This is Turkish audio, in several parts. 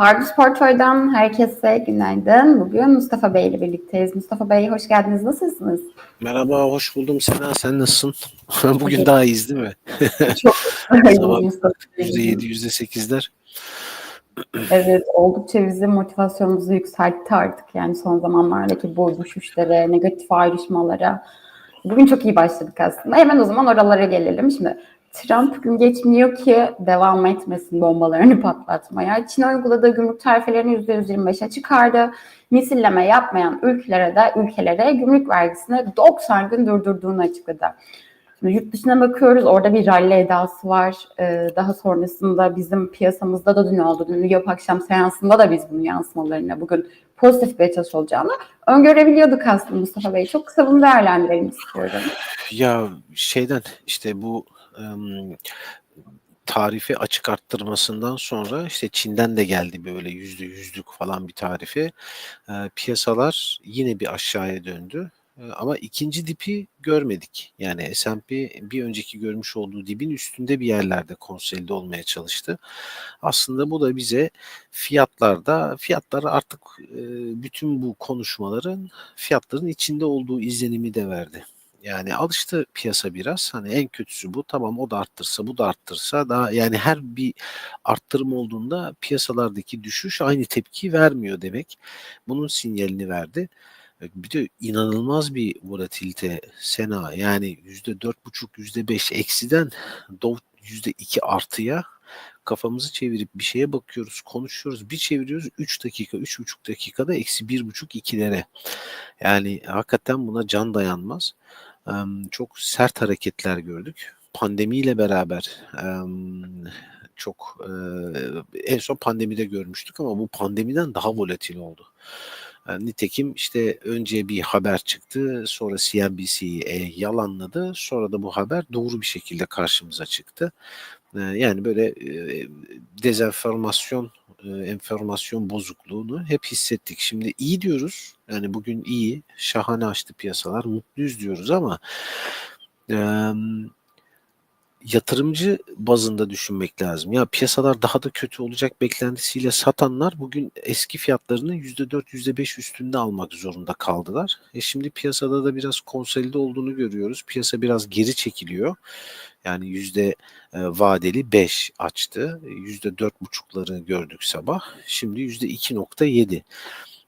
Pardus Portföy'den herkese günaydın. Bugün Mustafa Bey ile birlikteyiz. Mustafa Bey hoş geldiniz. Nasılsınız? Merhaba, hoş buldum Sena. Sen nasılsın? Bugün daha iyiyiz değil mi? Çok Sabah Mustafa Bey. %7, %8'ler. Evet, oldukça bizim motivasyonumuzu yükseltti artık. Yani son zamanlardaki bu düşüşlere, negatif ayrışmalara. Bugün çok iyi başladık aslında. Hemen o zaman oralara gelelim. Şimdi Trump gün geçmiyor ki devam etmesin bombalarını patlatmaya. Çin uyguladığı gümrük tarifelerini %125'e çıkardı. Misilleme yapmayan ülkelere de ülkelere gümrük vergisini 90 gün durdurduğunu açıkladı. Şimdi yurt dışına bakıyoruz. Orada bir rally edası var. Ee, daha sonrasında bizim piyasamızda da dün oldu. Dün York akşam seansında da biz bunun yansımalarını bugün pozitif bir açılış olacağını öngörebiliyorduk aslında Mustafa Bey. Çok kısa bunu değerlendirelim istiyorum. Ya şeyden işte bu tarifi açık arttırmasından sonra işte Çin'den de geldi böyle yüzde yüzlük falan bir tarifi. Piyasalar yine bir aşağıya döndü. Ama ikinci dipi görmedik. Yani S&P bir önceki görmüş olduğu dibin üstünde bir yerlerde konsolide olmaya çalıştı. Aslında bu da bize fiyatlarda, fiyatlar artık bütün bu konuşmaların fiyatların içinde olduğu izlenimi de verdi. Yani alıştı piyasa biraz. Hani en kötüsü bu. Tamam o da arttırsa, bu da arttırsa daha yani her bir arttırım olduğunda piyasalardaki düşüş aynı tepki vermiyor demek. Bunun sinyalini verdi. E, Bir de inanılmaz bir volatilite Sena yani yüzde dört buçuk yüzde beş eksiden Dow yüzde iki artıya kafamızı çevirip bir şeye bakıyoruz konuşuyoruz bir çeviriyoruz 3 dakika üç buçuk dakikada eksi bir buçuk ikilere yani hakikaten buna can dayanmaz çok sert hareketler gördük pandemiyle beraber çok en son pandemide görmüştük ama bu pandemiden daha volatil oldu. Nitekim işte önce bir haber çıktı, sonra CNBC e, yalanladı, sonra da bu haber doğru bir şekilde karşımıza çıktı. Yani böyle dezenformasyon, enformasyon bozukluğunu hep hissettik. Şimdi iyi diyoruz, yani bugün iyi, şahane açtı piyasalar, mutluyuz diyoruz ama yatırımcı bazında düşünmek lazım. Ya piyasalar daha da kötü olacak beklentisiyle satanlar bugün eski fiyatlarını %4, %5 üstünde almak zorunda kaldılar. E şimdi piyasada da biraz konsolide olduğunu görüyoruz. Piyasa biraz geri çekiliyor. Yani yüzde e, vadeli 5 açtı. Yüzde dört buçukları gördük sabah. Şimdi yüzde 2.7.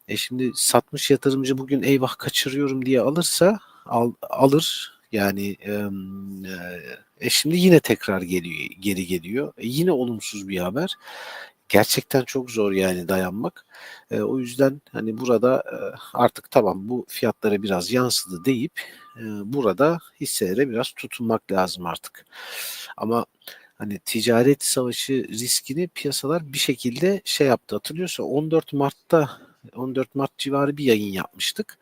E şimdi satmış yatırımcı bugün eyvah kaçırıyorum diye alırsa al, alır. Yani e, e şimdi yine tekrar geliyor, geri geliyor. E yine olumsuz bir haber. Gerçekten çok zor yani dayanmak. E, o yüzden hani burada e, artık tamam bu fiyatlara biraz yansıdı deyip e, burada hisselere biraz tutunmak lazım artık. Ama hani ticaret savaşı riskini piyasalar bir şekilde şey yaptı. Hatırlıyorsa 14 Mart'ta 14 Mart civarı bir yayın yapmıştık.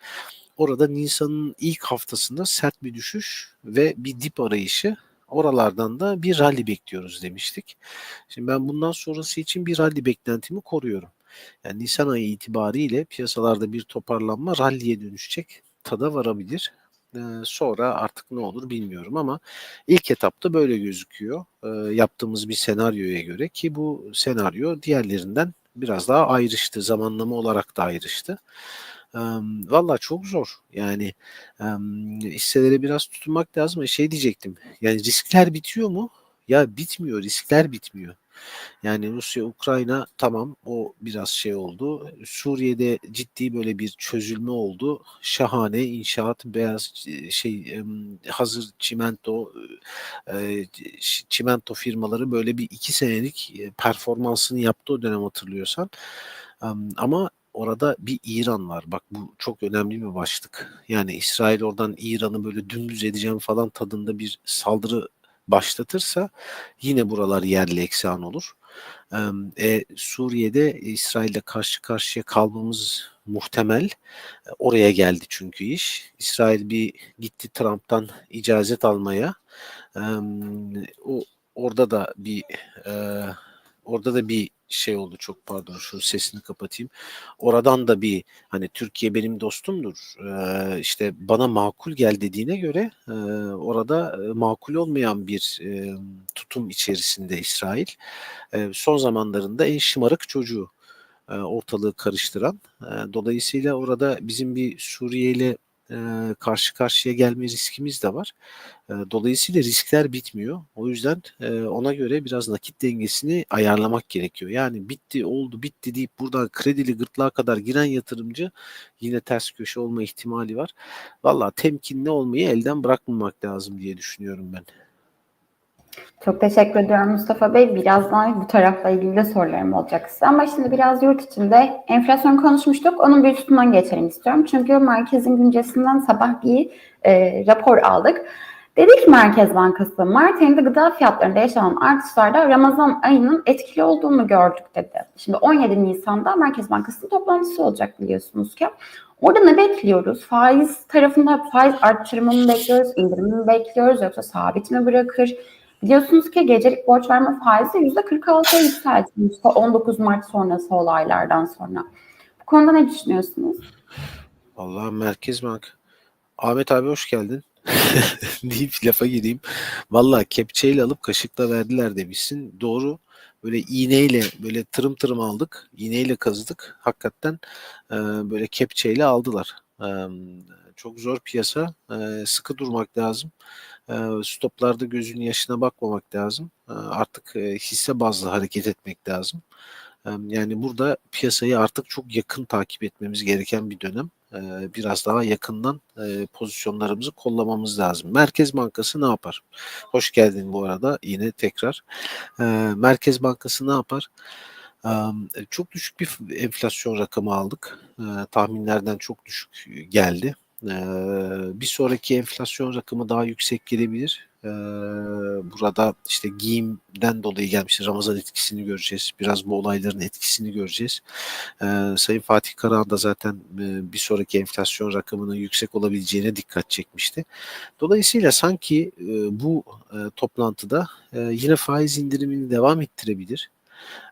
Orada Nisan'ın ilk haftasında sert bir düşüş ve bir dip arayışı. Oralardan da bir rally bekliyoruz demiştik. Şimdi ben bundan sonrası için bir rally beklentimi koruyorum. Yani Nisan ayı itibariyle piyasalarda bir toparlanma rally'e dönüşecek. Tada varabilir. Ee, sonra artık ne olur bilmiyorum ama ilk etapta böyle gözüküyor. Ee, yaptığımız bir senaryoya göre ki bu senaryo diğerlerinden biraz daha ayrıştı. Zamanlama olarak da ayrıştı. Valla çok zor. Yani um, hisselere biraz tutunmak lazım. E, Şey diyecektim. Yani riskler bitiyor mu? Ya bitmiyor. Riskler bitmiyor. Yani Rusya, Ukrayna tamam o biraz şey oldu. Suriye'de ciddi böyle bir çözülme oldu. Şahane inşaat, beyaz e, şey hazır çimento e, çimento firmaları böyle bir iki senelik performansını yaptı o dönem hatırlıyorsan. Ama orada bir İran var. Bak bu çok önemli bir başlık. Yani İsrail oradan İran'ı böyle dümdüz edeceğim falan tadında bir saldırı başlatırsa yine buralar yerli eksan olur. E, Suriye'de İsrail'le karşı karşıya kalmamız muhtemel. E, Oraya geldi çünkü iş. İsrail bir gitti Trump'tan icazet almaya. Em, O orada da bir e, orada da bir şey oldu çok pardon şu sesini kapatayım. Oradan da bir hani Türkiye benim dostumdur. Ee, işte bana makul gel dediğine göre e, orada e, makul olmayan bir e, tutum içerisinde İsrail. E, son zamanlarında en şımarık çocuğu. e, ortalığı karıştıran. E, dolayısıyla orada bizim bir Suriye ile e, karşı karşıya gelme riskimiz de var. E, dolayısıyla riskler bitmiyor. O yüzden e, ona göre biraz nakit dengesini ayarlamak gerekiyor. Yani bitti, oldu, bitti deyip buradan kredili gırtlağa kadar giren yatırımcı yine ters köşe olma ihtimali var. Valla temkinli olmayı elden bırakmamak lazım diye düşünüyorum ben. Çok teşekkür ediyorum Mustafa Bey. Birazdan bu tarafla ilgili de sorularım olacak size. Ama şimdi biraz yurt içinde enflasyon konuşmuştuk. Onun bir üstünden geçelim istiyorum. Çünkü merkezin güncesinden sabah bir e, rapor aldık. Dedi ki Merkez Bankası, Mart ayında gıda fiyatlarında yaşanan artışlarda Ramazan ayının etkili olduğunu gördük dedi. Şimdi 17 Nisan'da Merkez Bankası'nın toplantısı olacak biliyorsunuz ki. Orada ne bekliyoruz? Faiz tarafında faiz arttırımı mı bekliyoruz, indirimi mi bekliyoruz yoksa sabit mi bırakır? Biliyorsunuz ki gecelik borç verme faizi %46'ya yükseldi. %19 Mart sonrası olaylardan sonra. Bu konuda ne düşünüyorsunuz? Vallahi Merkez Bank. Ahmet abi hoş geldin. deyip lafa gireyim. Vallahi kepçeyle alıp kaşıkla verdiler demişsin. Doğru. Böyle iğneyle böyle tırım tırım aldık. İğneyle kazıdık. Hakikaten e, böyle kepçeyle aldılar. E, çok zor piyasa. E, sıkı durmak lazım. E, stoplarda gözünün yaşına bakmamak lazım. E, artık e, hisse bazlı hareket etmek lazım. E, yani burada piyasayı artık çok yakın takip etmemiz gereken bir dönem biraz daha yakından pozisyonlarımızı kollamamız lazım. Merkez Bankası ne yapar? Hoş geldin bu arada yine tekrar. Merkez Bankası ne yapar? Çok düşük bir enflasyon rakamı aldık. Tahminlerden çok düşük geldi. Bir sonraki enflasyon rakamı daha yüksek gelebilir. Burada işte giyimden dolayı gelmiştir. Ramazan etkisini göreceğiz. Biraz bu olayların etkisini göreceğiz. Sayın Fatih Karahan da zaten bir sonraki enflasyon rakamının yüksek olabileceğine dikkat çekmişti. Dolayısıyla sanki bu toplantıda yine faiz indirimini devam ettirebilir.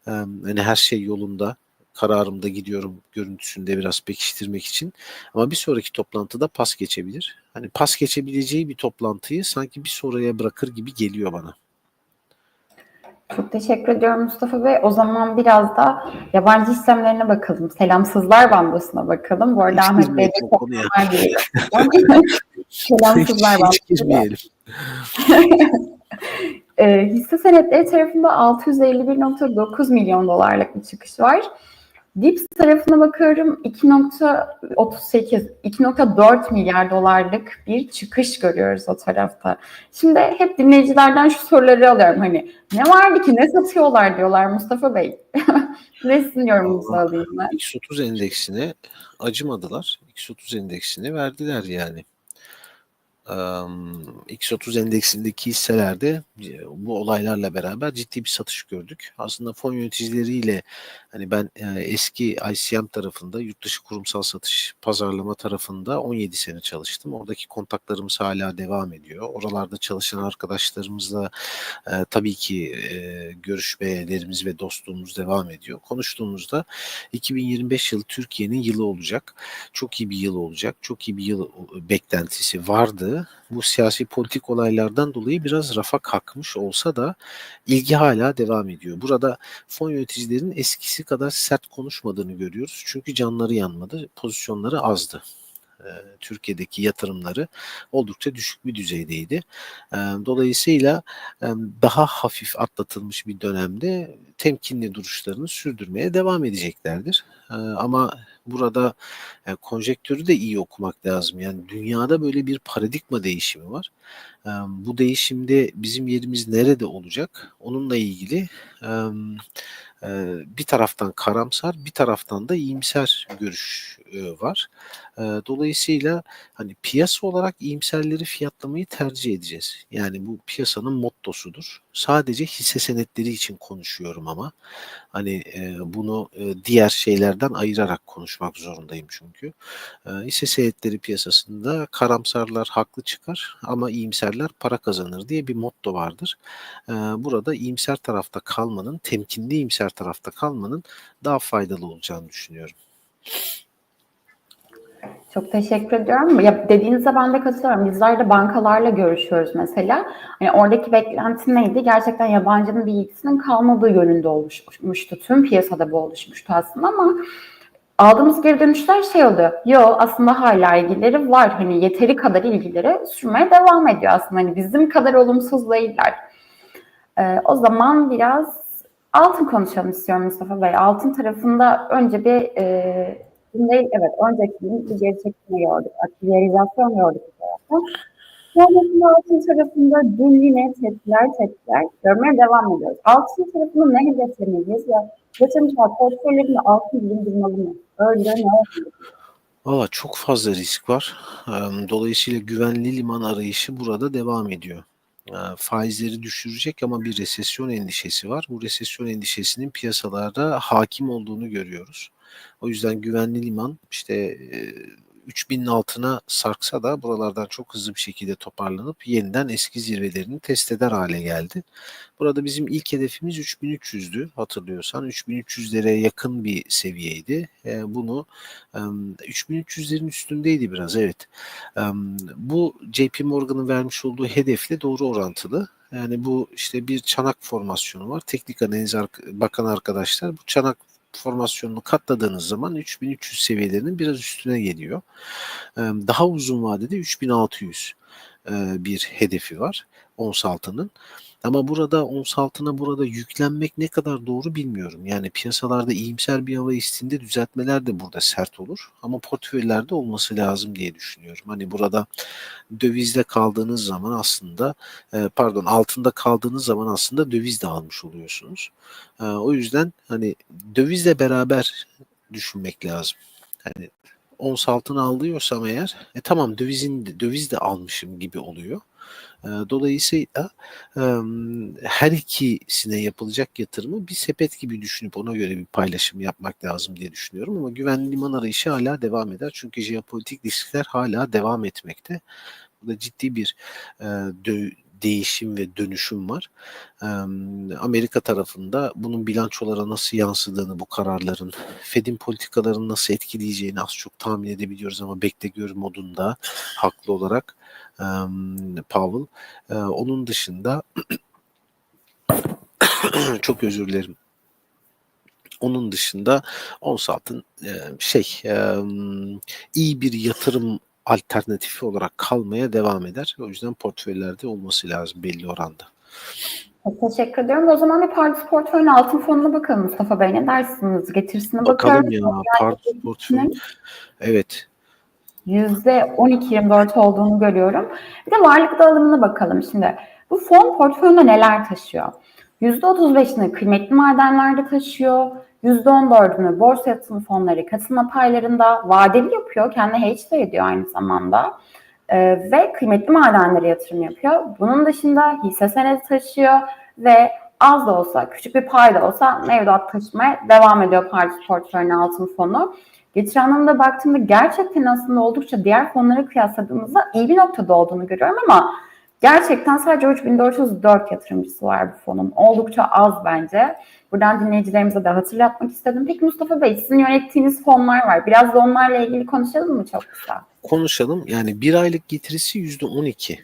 Hani her şey yolunda kararımda gidiyorum görüntüsünde biraz pekiştirmek için. Ama bir sonraki toplantıda pas geçebilir. Hani pas geçebileceği bir toplantıyı sanki bir sonraya bırakır gibi geliyor bana. Çok teşekkür ediyorum Mustafa Bey. O zaman biraz da yabancı işlemlerine bakalım. Selamsızlar bandosuna bakalım. Bu arada Ahmet Bey de çok Selamsızlar bandosuna. e, hisse senetleri tarafında 651.9 milyon dolarlık bir çıkış var. Dips tarafına bakıyorum 2.38, 2.4 milyar dolarlık bir çıkış görüyoruz o tarafta. Şimdi hep dinleyicilerden şu soruları alıyorum hani ne vardı ki ne satıyorlar diyorlar Mustafa Bey. ne sizin yorumunuzu alayım ben? X30 endeksine acımadılar. X30 endeksine verdiler yani. X30 endeksindeki hisselerde bu olaylarla beraber ciddi bir satış gördük. Aslında fon yöneticileriyle hani ben eski ICM tarafında yurt dışı kurumsal satış pazarlama tarafında 17 sene çalıştım. Oradaki kontaklarımız hala devam ediyor. Oralarda çalışan arkadaşlarımızla tabii ki görüşmelerimiz ve dostluğumuz devam ediyor. Konuştuğumuzda 2025 yılı Türkiye'nin yılı olacak. Çok iyi bir yıl olacak. Çok iyi bir yıl beklentisi vardı bu siyasi politik olaylardan dolayı biraz rafa kalkmış olsa da ilgi hala devam ediyor. Burada fon yöneticilerin eskisi kadar sert konuşmadığını görüyoruz. Çünkü canları yanmadı, pozisyonları azdı. Türkiye'deki yatırımları oldukça düşük bir düzeydeydi. Dolayısıyla daha hafif atlatılmış bir dönemde temkinli duruşlarını sürdürmeye devam edeceklerdir. Ama burada yani konjektörü de iyi okumak lazım. Yani dünyada böyle bir paradigma değişimi var. Bu değişimde bizim yerimiz nerede olacak? Onunla ilgili bir taraftan karamsar, bir taraftan da iyimser görüş var. Dolayısıyla hani piyasa olarak iyimserleri fiyatlamayı tercih edeceğiz. Yani bu piyasanın mottosudur. Sadece hisse senetleri için konuşuyorum ama hani bunu diğer şeylerden ayırarak konuşmak zorundayım çünkü. Hisse senetleri piyasasında karamsarlar haklı çıkar ama iyimserler para kazanır diye bir motto vardır. Burada iyimser tarafta kalmanın, temkinli iyimser tarafta kalmanın daha faydalı olacağını düşünüyorum. Çok teşekkür ediyorum. Ya dediğinize ben de katılıyorum. Bizler de bankalarla görüşüyoruz mesela. Hani oradaki beklenti neydi? Gerçekten yabancının bir ilgisinin kalmadığı yönünde oluşmuştu. Tüm piyasada bu oluşmuştu aslında ama aldığımız geri dönüşler şey oluyor. Yo aslında hala ilgileri var. Hani yeteri kadar ilgileri sürmeye devam ediyor aslında. Hani bizim kadar olumsuz değiller. Ee, o zaman biraz altın konuşalım istiyorum Mustafa Bey. Altın tarafında önce bir e, Şimdi evet önceki gün bir geri çekilme gördük. Aktiverizasyon gördük. Sonrasında altın tarafında dün yine tepkiler tepkiler görmeye devam ediyoruz. Altın tarafında ne hedeflemeliyiz ya yatırımcılar portföylerinde altın bulundurmalı mı? Öyle ne? Valla çok fazla risk var. Dolayısıyla güvenli liman arayışı burada devam ediyor. Faizleri düşürecek ama bir resesyon endişesi var. Bu resesyon endişesinin piyasalarda hakim olduğunu görüyoruz. O yüzden güvenli liman işte 3000'in altına sarksa da buralardan çok hızlı bir şekilde toparlanıp yeniden eski zirvelerini test eder hale geldi. Burada bizim ilk hedefimiz 3300'dü hatırlıyorsan. 3300'lere yakın bir seviyeydi. Eee, bunu em, 3300'lerin üstündeydi biraz evet. Em, Bu JP Morgan'ın vermiş olduğu hedefle doğru orantılı. Yani bu işte bir çanak formasyonu var. Teknik analiz bakan arkadaşlar bu çanak formasyonunu katladığınız zaman 3300 seviyelerinin biraz üstüne geliyor. Daha uzun vadede 3600 e, bir hedefi var ons altının. Ama burada ons altına burada yüklenmek ne kadar doğru bilmiyorum. Yani piyasalarda iyimser bir hava estiğinde düzeltmeler de burada sert olur. Ama portföylerde olması lazım diye düşünüyorum. Hani burada dövizde kaldığınız zaman aslında e, pardon altında kaldığınız zaman aslında döviz de almış oluyorsunuz. E, O yüzden hani dövizle beraber düşünmek lazım. Hani ons altına alıyorsam eğer e tamam dövizin döviz de almışım gibi oluyor. E, Dolayısıyla e, her ikisine yapılacak yatırımı bir sepet gibi düşünüp ona göre bir paylaşım yapmak lazım diye düşünüyorum. Ama güvenli liman arayışı hala devam eder. Çünkü jeopolitik riskler hala devam etmekte. Burada ciddi bir e, dö- değişim ve dönüşüm var. Amerika tarafında bunun bilançolara nasıl yansıdığını bu kararların, Fed'in politikalarını nasıl etkileyeceğini az çok tahmin edebiliyoruz ama bekle gör modunda haklı olarak Powell. Onun dışında çok özür dilerim. Onun dışında ons altın e, şey iyi bir yatırım alternatifi olarak kalmaya devam eder. O yüzden portföylerde olması lazım belli oranda. Çok teşekkür ediyorum. O zaman bir Pardus portföyün altın fonuna bakalım Mustafa Bey. Ne dersiniz? Getirisine Bakalım bakıyorum. ya Pardus portföy. Evet. %12-24 olduğunu görüyorum. Bir de varlık dağılımına bakalım şimdi. Bu fon portföyünde neler taşıyor? %35'ini kıymetli madenlerde taşıyor. %14'ünü borsa yatırım fonları katılma paylarında vadeli yapıyor. Kendi hedge ediyor aynı zamanda. Ee, ve kıymetli madenlere yatırım yapıyor. Bunun dışında hisse senedi taşıyor ve az da olsa, küçük bir pay da olsa mevduat taşımaya devam ediyor Pardus portföyünün altın fonu. Getiri anlamında baktığımda gerçekten aslında oldukça diğer fonlara kıyasladığımızda iyi bir noktada olduğunu görüyorum ama gerçekten sadece 3404 yatırımcısı var bu fonun. Oldukça az bence. Buradan dinleyicilerimize de hatırlatmak istedim. Peki Mustafa Bey sizin yönettiğiniz fonlar var. Biraz da onlarla ilgili konuşalım mı çok kısa? Konuşalım. Yani bir aylık getirisi yüzde 12.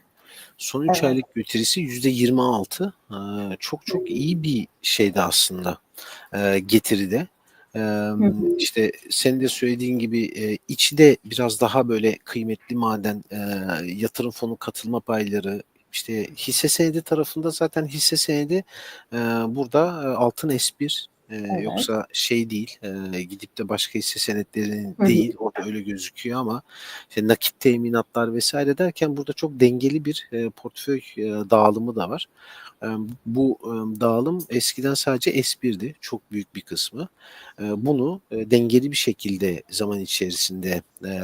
Son 3 Evet. aylık getirisi yüzde 26. Ee, çok çok iyi bir şeydi aslında ee, getiride. Ee, hı. işte senin de söylediğin gibi e, içi de biraz daha böyle kıymetli maden, e, yatırım fonu katılma payları, işte hisse senedi tarafında zaten hisse senedi e, burada e, altın S1 e, Evet. yoksa şey değil e, gidip de başka hisse senetlerinin Hı hı. değil orada öyle gözüküyor ama işte nakit teminatlar vesaire derken burada çok dengeli bir e, portföy e, dağılımı da var. E, bu e, dağılım eskiden sadece S1'di çok büyük bir kısmı. E, bunu e, dengeli bir şekilde zaman içerisinde e,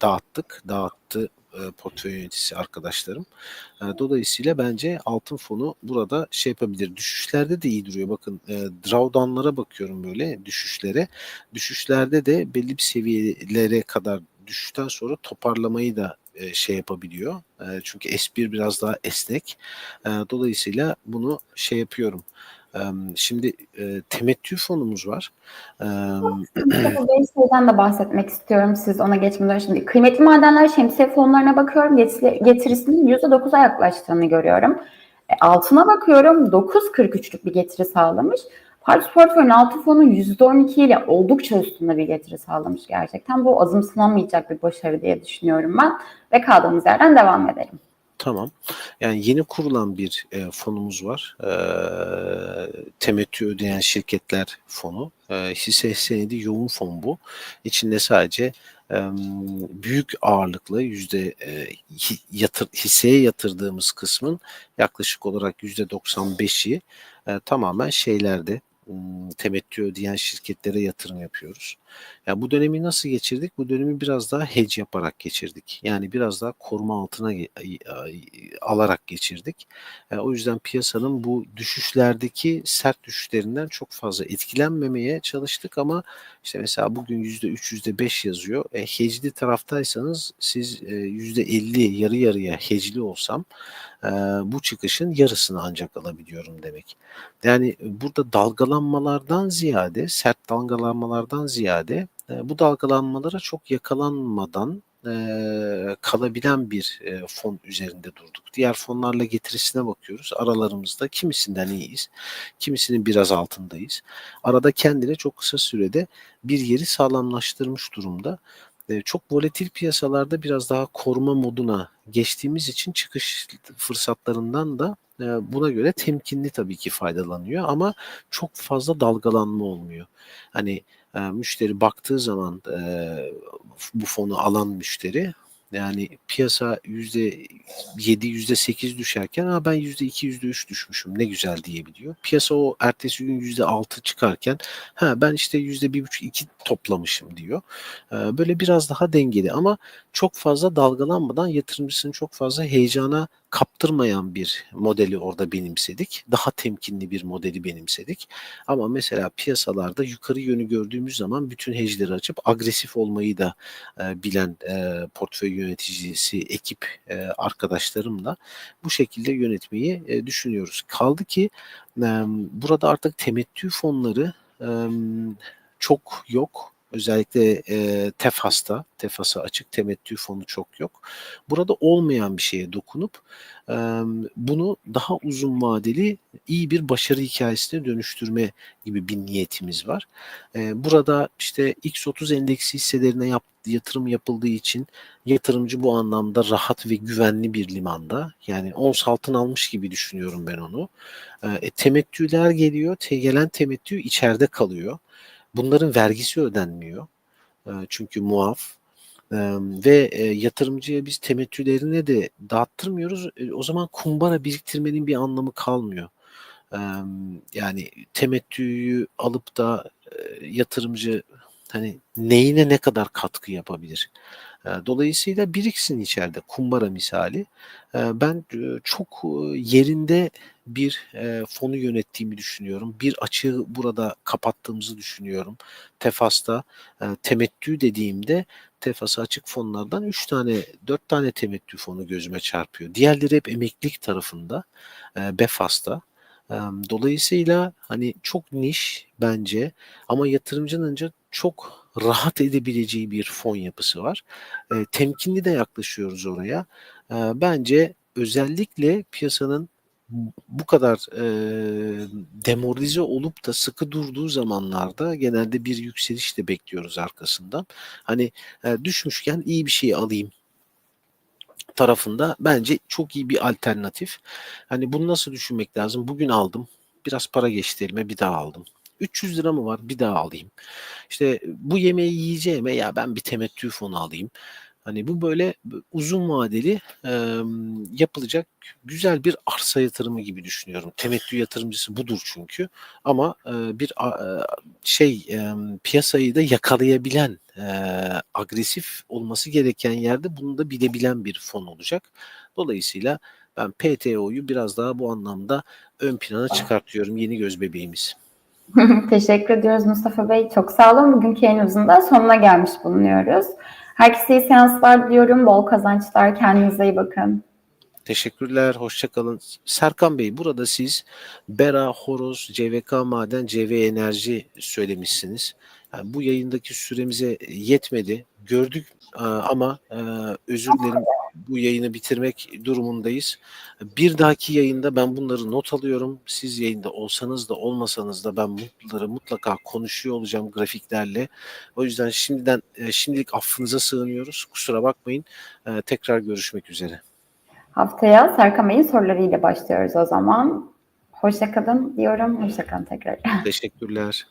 dağıttık, dağıttı e, portföy yöneticisi arkadaşlarım. E, dolayısıyla bence altın fonu burada şey yapabilir. Düşüşlerde de iyi duruyor. Bakın e, drawdown'lara bakıyorum böyle düşüşlere. Düşüşlerde de belli bir seviyelere kadar düşüşten sonra toparlamayı da e, şey yapabiliyor. E, çünkü S1 biraz daha esnek. Dolayısıyla bunu şey yapıyorum. Şimdi temettü fonumuz var. Bey şeyden de bahsetmek istiyorum siz ona geçmeden. Şimdi kıymetli madenler şemsiye fonlarına bakıyorum. Getiri- Getirisinin %9'a yaklaştığını görüyorum. E, altına bakıyorum 9.43'lük bir getiri sağlamış. Paris Portföy'ün altı fonu %12 ile oldukça üstünde bir getiri sağlamış gerçekten. Bu azımsanamayacak bir başarı diye düşünüyorum ben. Ve kaldığımız yerden devam edelim. Tamam. Yani yeni kurulan bir e, fonumuz var. E, temettü ödeyen şirketler fonu. E, hisse senedi yoğun fon bu. İçinde sadece büyük ağırlıklı yüzde e, yatır, hisseye yatırdığımız kısmın yaklaşık olarak yüzde 95'i e, tamamen şeylerde temettü ödeyen şirketlere yatırım yapıyoruz. Ya bu dönemi nasıl geçirdik? Bu dönemi biraz daha hedge yaparak geçirdik. Yani biraz daha koruma altına alarak geçirdik. E, o yüzden piyasanın bu düşüşlerdeki sert düşüşlerinden çok fazla etkilenmemeye çalıştık ama işte mesela bugün %3, %5 yazıyor. E, hedge'li taraftaysanız siz e, %50 yarı yarıya hedge'li olsam e, bu çıkışın yarısını ancak alabiliyorum demek. Yani burada dalgalanmalardan ziyade, sert dalgalanmalardan ziyade bu dalgalanmalara çok yakalanmadan kalabilen bir fon üzerinde durduk. Diğer fonlarla getirisine bakıyoruz. Aralarımızda kimisinden iyiyiz, kimisinin biraz altındayız. Arada kendine çok kısa sürede bir yeri sağlamlaştırmış durumda. Çok volatil piyasalarda biraz daha koruma moduna geçtiğimiz için çıkış fırsatlarından da buna göre temkinli tabii ki faydalanıyor ama çok fazla dalgalanma olmuyor. Hani müşteri baktığı zaman e, bu fonu alan müşteri yani piyasa yüzde yedi, yüzde sekiz düşerken ha ben yüzde iki, yüzde üç düşmüşüm ne güzel diyebiliyor. Piyasa o ertesi gün yüzde altı çıkarken ha ben işte yüzde bir buçuk iki toplamışım diyor. E, böyle biraz daha dengeli ama çok fazla dalgalanmadan yatırımcısını çok fazla heyecana kaptırmayan bir modeli orada benimsedik. Daha temkinli bir modeli benimsedik. Ama mesela piyasalarda yukarı yönü gördüğümüz zaman bütün hedge'leri açıp agresif olmayı da e, bilen e, portföy yöneticisi ekip e, arkadaşlarımla bu şekilde yönetmeyi e, düşünüyoruz. Kaldı ki e, burada artık temettü fonları e, çok yok. Özellikle e, TEFAS'ta, TEFAS'a açık temettü fonu çok yok. Burada olmayan bir şeye dokunup e, bunu daha uzun vadeli iyi bir başarı hikayesine dönüştürme gibi bir niyetimiz var. E, burada işte X30 endeksi hisselerine yap, yatırım yapıldığı için yatırımcı bu anlamda rahat ve güvenli bir limanda. Yani ons altın almış gibi düşünüyorum ben onu. E, temettüler geliyor, te, gelen temettü içeride kalıyor. Bunların vergisi ödenmiyor. E, çünkü muaf. E, ve e, yatırımcıya biz temettülerine de dağıttırmıyoruz. E, o zaman kumbara biriktirmenin bir anlamı kalmıyor. E, yani temettüyü alıp da e, yatırımcı hani neyine ne kadar katkı yapabilir? Dolayısıyla biriksin içeride kumbara misali. Ben çok yerinde bir fonu yönettiğimi düşünüyorum. Bir açığı burada kapattığımızı düşünüyorum. Tefas'ta temettü dediğimde Tefas'a açık fonlardan 3 tane 4 tane temettü fonu gözüme çarpıyor. Diğerleri hep emeklilik tarafında. Befas'ta. Dolayısıyla hani çok niş bence ama yatırımcının çok rahat edebileceği bir fon yapısı var. E, temkinli de yaklaşıyoruz oraya. E, bence özellikle piyasanın bu kadar e, demoralize olup da sıkı durduğu zamanlarda genelde bir yükseliş de bekliyoruz arkasından. Hani e, düşmüşken iyi bir şey alayım tarafında bence çok iyi bir alternatif. Hani bunu nasıl düşünmek lazım? Bugün aldım. Biraz para geçti elime bir daha aldım. 300 lira mı var? Bir daha alayım. İşte bu yemeği yiyeceğime ya ben bir temettü fonu alayım. Hani bu böyle uzun vadeli e, yapılacak güzel bir arsa yatırımı gibi düşünüyorum. Temettü yatırımcısı budur çünkü. Ama e, bir e, şey e, piyasayı da yakalayabilen e, agresif olması gereken yerde bunu da bilebilen bir fon olacak. Dolayısıyla ben PTO'yu biraz daha bu anlamda ön plana çıkartıyorum yeni göz bebeğimiz. Teşekkür ediyoruz Mustafa Bey. Çok sağ olun. Bugünkü yayınımızın da sonuna gelmiş bulunuyoruz. Herkese iyi seanslar diliyorum. Bol kazançlar. Kendinize iyi bakın. Teşekkürler, hoşçakalın. Serkan Bey, burada siz Bera, Horoz, CVK Maden, CV Enerji söylemişsiniz. Yani bu yayındaki süremize yetmedi. Gördük ama e, özür dilerim bu yayını bitirmek durumundayız. Bir dahaki yayında ben bunları not alıyorum. Siz yayında olsanız da olmasanız da ben bunları mutlaka konuşuyor olacağım grafiklerle. O yüzden şimdiden e, şimdilik affınıza sığınıyoruz. Kusura bakmayın. E, Tekrar görüşmek üzere. Haftaya Serkan Bey'in sorularıyla başlıyoruz o zaman. Hoşçakalın diyorum. Hoşçakalın tekrar. Teşekkürler.